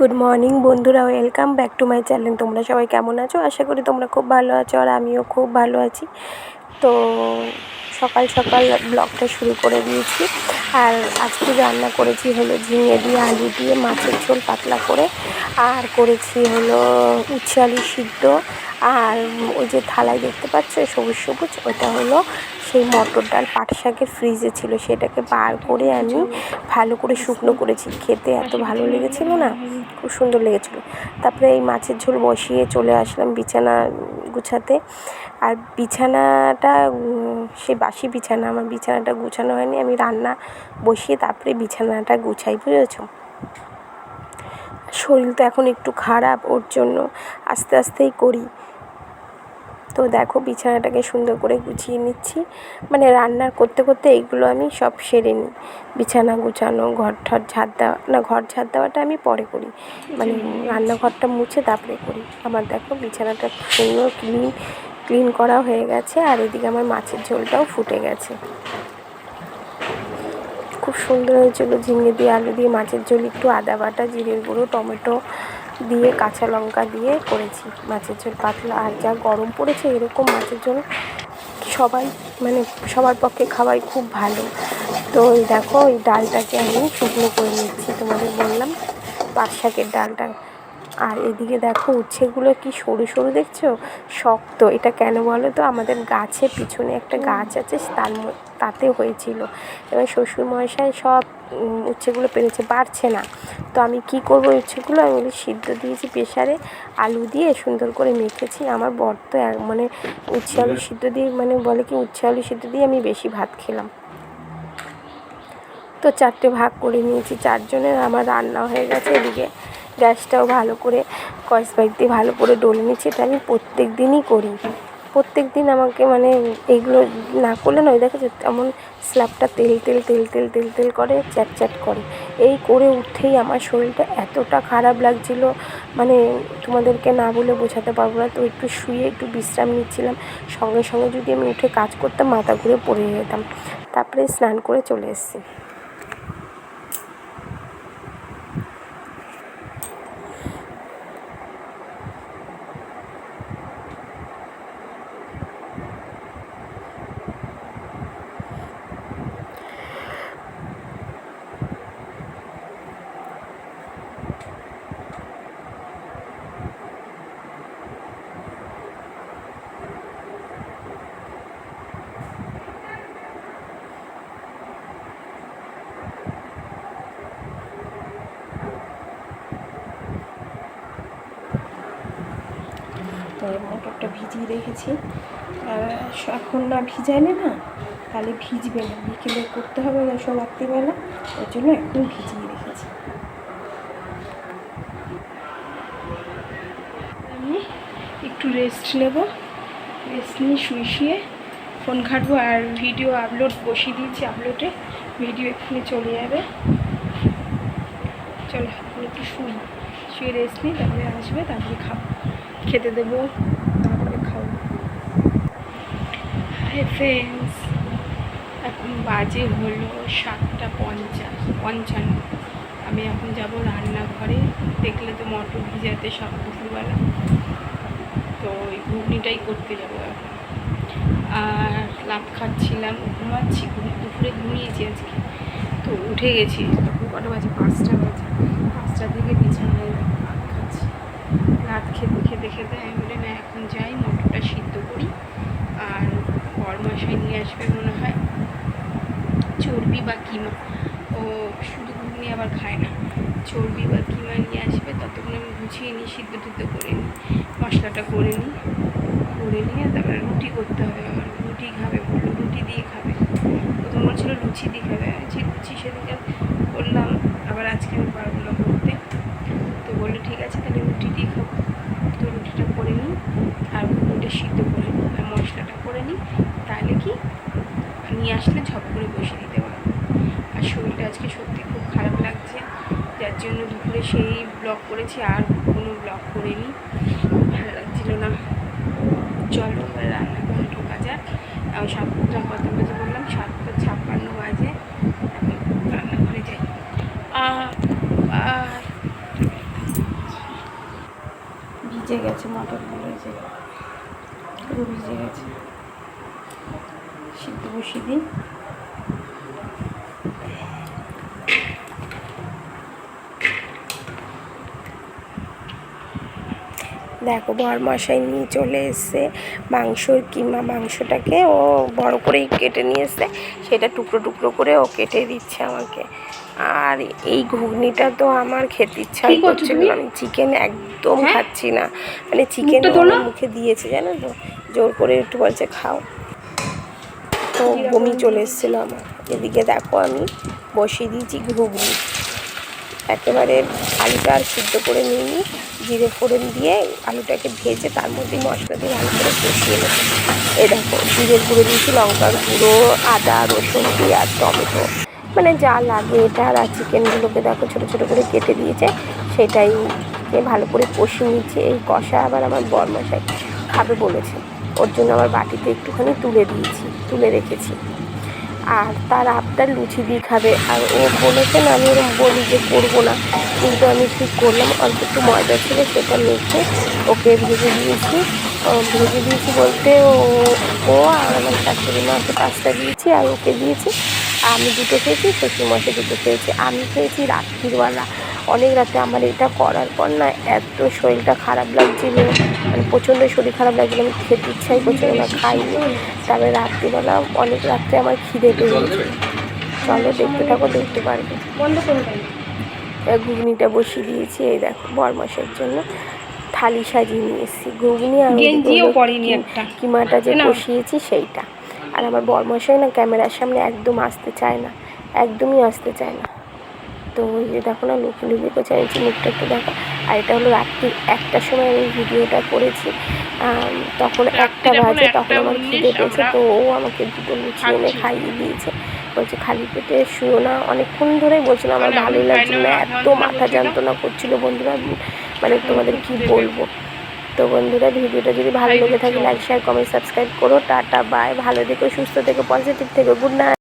Good morning বন্ধুরা welcome back to my channel তোমরা সবাই কেমন আছো? আশা করি তোমরা খুব ভালো আছো আর আমিও খুব ভালো আছি। তো সকাল সকাল ব্লগটা শুরু করে দিয়েছি। আর আজকে রান্না করেছি হলো ঝিঙে দিয়ে আলু দিয়ে মাছের ঝোল পাতলা করে। আর করেছি হলো উচ্ছে আলু সিদ্ধ। আর ওই যে থালায় দেখতে পাচ্ছ, সবুজ সবুজ ওটা হলো সেই মটর ডাল পাট ফ্রিজে ছিল। সেটাকে বার করে আমি ভালো করে শুকনো করেছি। খেতে এত ভালো লেগেছিলো না? খুব সুন্দর লেগেছিলো। তারপরে এই মাছের ঝোল বসিয়ে চলে আসলাম বিছানা গুছাতে। আর বিছানাটা সে বাসি বিছানা, আমার বিছানাটা গুছানো হয়নি। আমি রান্না বসিয়ে তারপরে বিছানাটা গুছাই, বুঝেছ? শরীর তো এখন একটু খারাপ, ওর জন্য আস্তে আস্তেই করি। তো দেখো বিছানাটাকে সুন্দর করে গুছিয়ে নিচ্ছি। মানে রান্নার করতে করতে এইগুলো আমি সব সেরে নিই। বিছানা গুছানো, ঘর ঠর ঝাড় দেওয়া, না ঘর ঝাড় দেওয়াটা আমি পরে করি। মানে রান্নাঘরটা মুছে তারপরে করি। আমার দেখো বিছানাটা সুন্দর ক্লিন ক্লিন করা হয়ে গেছে আর এদিকে আমার মাছের ঝোলটাও ফুটে গেছে। খুব সুন্দর হয়েছিল ঝিঙে দিয়ে আলু দিয়ে মাছের ঝোল, একটু আদা বাটা, জিরের গুঁড়ো, টমেটো দিয়ে কাঁচা লঙ্কা দিয়ে করেছি মাছের ঝোল। পাতলা আর যা গরম পড়েছে এরকম মাছের ঝোল সবাই মানে সবার পক্ষে খাওয়াই খুব ভালো। তো এই দেখো ওই ডালটাকে আমি শুকনো করে নিচ্ছি তোমাদের বললাম। পাট শাকের ডালটা আর এদিকে দেখো উচ্ছেগুলো কি সরু সরু দেখছ? শক্ত। এটা কেন বলো তো? আমাদের গাছের পিছনে একটা গাছ আছে, তার তাতে হয়েছিল। এবার শ্বশুরমশাই সব উচ্ছেগুলো পেরেছে বাড়ছে না। তো আমি কি করব উচ্ছেগুলো? আমি বলি, সিদ্ধ দিয়েছি প্রেশারে আলু দিয়ে সুন্দর করে মেখেছি। আমার বর তো মানে উচ্ছে আলু সিদ্ধ দিয়ে মানে বলে কি, উচ্ছে আলু সিদ্ধ দিয়ে আমি বেশি ভাত খেলাম। তো চারটে ভাগ করে নিয়েছি, চারজনের আমার রান্না হয়ে গেছে এদিকে। গ্যাসটাও ভালো করে পাইপ দিয়ে ভালো করে ডলে নিচ্ছি। এটা আমি প্রত্যেক দিনই করি। প্রত্যেক দিন আমাকে মানে এইগুলো না করলে নয় দেখো এমন স্ল্যাবটা তেল তেল তেল তেল তেল তেল করে, চ্যাট চ্যাট করে। এই করে উঠেই আমার শরীরটা এতটা খারাপ লাগছিল মানে তোমাদেরকে না বলে বোঝাতে পারব না। তো একটু শুয়ে একটু বিশ্রাম নিচ্ছিলাম। সঙ্গে সঙ্গে যদি আমি উঠে কাজ করতাম, মাথা ঘুরে পড়ে যেতাম। তারপরে স্নান করে চলে এসেছি তো মটরটা ভিজিয়ে রেখেছি। এখন না ভিজাইলে না, তাহলে ভিজবে না। বিকেলে করতে হবে না সব রাত্রিবেলা, ওই জন্য এখন ভিজিয়ে রেখেছি। আমি একটু রেস্ট নেব। রেস্ট নিয়ে শুয়ে শুয়ে ফোন ঘাটবো আর ভিডিও আপলোড বসিয়ে দিয়েছি আপলোডে ভিডিও এক্ষুনি চলে যাবে। চলো একটু শুই। শুয়ে রেস্ট নিই, তারপরে আসবে, তারপরে খাব। খেতে দেবো তারপরে খাব হাই ফ্রেন্ডস এখন বাজে হলো সাতটা পঞ্চাশ, পঞ্চান্ন। আমি এখন যাব রান্নাঘরে, দেখলে তো মটর ভিজাতে সব দুপুরবেলা। তো ওই ঘুগনিটাই করতে যাব এখন। আর লাভ খাচ্ছিলাম, ঘুমাচ্ছি দুপুরে ঘুমিয়েছি আজকে। তো উঠে গেছি, তখন কটা বাজে? পাঁচটা বাজে। পাঁচটা থেকে বিছানায় ভাত খেতে খেতে খেতে আমি বলি না, এখন যাই, মটরটা সিদ্ধ করি। নিয়ে আসবে মনে হয়। চর্বি বা কিমা। ও শুধু ঘুগনি আবার খায় না। চর্বি বা কিমা নিয়ে আসবে, ততক্ষণ আমি গুছিয়ে নিই, সিদ্ধ টিদ্ধ করে নিই। মশলাটা করে নিই। করে নিয়ে তারপরে রুটি করতে হবে আবার রুটি খাবে বলল, রুটি দিয়ে খাবে। প্রথম বলছিল লুচি দিয়ে খাবে। যে লুচি সেদিকে করলাম, আবার আজকে আমি পারব না করতে। তো বলল, ঠিক আছে, তাহলে রুটি দিয়ে খাব তো রুটিটা করে নিই আর রুটিটা সিদ্ধ করে নিই আর মশলাটা করে নিই তাহলে কি নিয়ে আসলে ঝপ করে বসে দিতে পারব। আর শরীরটা আজকে সত্যি খুব খারাপ লাগছে। যার জন্য দুপুরে সেই ব্লগ করেছি, আর কোনো ব্লগ করিনি। ভালো লাগছিল না। চলো, এবার রান্নাঘরে ঢোকা যাক। সাতটা কত বাজে বললাম, সাতটা ছাপ্পান্ন বাজে। রান্নাঘরে যাই। আর ভিজে গেছে মটরগুলো যে ভিজে গেছে। সিদ্ধ বসিয়ে দিন। দেখো বরমশাই নিয়ে চলে এসছে মাংসর কিমা মাংসটাকে। ও বড় করেই কেটে নিয়ে এসছে সেটা টুকরো টুকরো করে ও কেটে দিচ্ছে আমাকে। আর এই ঘুগনিটা তো আমার খেতে ইচ্ছা করছিল আমি চিকেন একদম হ্যাঁ? খাচ্ছি না। মানে চিকেন মুখে দিয়েছে জানো তো? জোর করে একটু বলছে খাও। তো বমি চলে এসেছিল আমার। এদিকে দেখো আমি বসিয়ে দিয়েছি ঘুগনি। একেবারে আলুটা আর সিদ্ধ করে নিয়ে জিরে ফোড়ন দিয়ে আলুটাকে ভেজে তার মধ্যে মশলা দিয়ে ভালো করে কষিয়ে নেব। এই দেখো, জিরের গুঁড়ো দিয়েছি, লঙ্কার গুঁড়ো, আদা, রসুন, পেঁয়াজ, টমেটো। মানে যা লাগে এটা আর চিকেনগুলোকে দেখো ছোটো ছোটো করে কেটে দিয়েছে, সেটাই ভালো করে কষিয়ে নিচ্ছে। এই কষা আবার আমার বরমশাই খাবে বলেছে। ওর জন্য আমার বাটিতে একটুখানি তুলে দিয়েছি, তুলে রেখেছি। আর তার আবদার লুচি দিয়ে খাবে, আর ও বলেছে না, আমি ওরকম বলি যে করব না। কিন্তু আমি ঠিক করলাম, অল্প একটু ময়দা ছিল সেটা মেখে ওকে ভেজে দিয়েছি। ভেজে দিয়েছি বলতে ও ও আর আমার শাশুড়ি মাকে পাঁচটা দিয়েছি আর ওকে দিয়েছি। আমি দুটো খেয়েছি শ্বশুর মশাই দুটো খেয়েছি। আমি খেয়েছি রাত্রিবেলা অনেক রাতে আমার এটা করার পর না এত শরীরটা খারাপ লাগছিল। মানে প্রচণ্ড শরীর খারাপ লাগছিল আমি খেতে ইচ্ছাই করছিল না খাইনি। তারপরে রাত্রিবেলা অনেক রাত্রে আমার খিদে পেয়ে গেছে। চলো দেখতে থাকো দেখতে পারবে। ঘুগনিটা বসিয়ে দিয়েছি এই দেখো বরমাসের জন্য থালি সাজিয়ে নিয়ে এসেছি। ঘুগনি আর। কিমাটা যে বসিয়েছি সেইটা। আর আমার বরমশাই না ক্যামেরার সামনে একদম আসতে চায় না একদমই আসতে চায় না। তো ওই যে দেখো না লুকিয়ে লুকিয়ে করছে আমি মুখটা একটু দেখো। আর এটা হলো রাত্রি একটার সময় আমি ভিডিওটা করেছি। তখন একটা বাজে তখন আমার খিদে পেয়েছে তো ও আমাকে দুটো লুচি এনে খাইয়ে দিয়েছে। বলছে খালি পেটে শুয়ো না। অনেকক্ষণ ধরেই বলছিল আমার ভালোই লাগছিল না। এত মাথা যন্ত্রণা করছিল বন্ধুরা মানে তোমাদের কি বলব? তো বন্ধুরা ভিডিওটা যদি ভালো লেগে থাকে। লাইক শেয়ার কমেন্ট সাবস্ক্রাইব করো। টাটা বাই ভালো থেকো সুস্থ থেকো পজিটিভ থেকো। Good night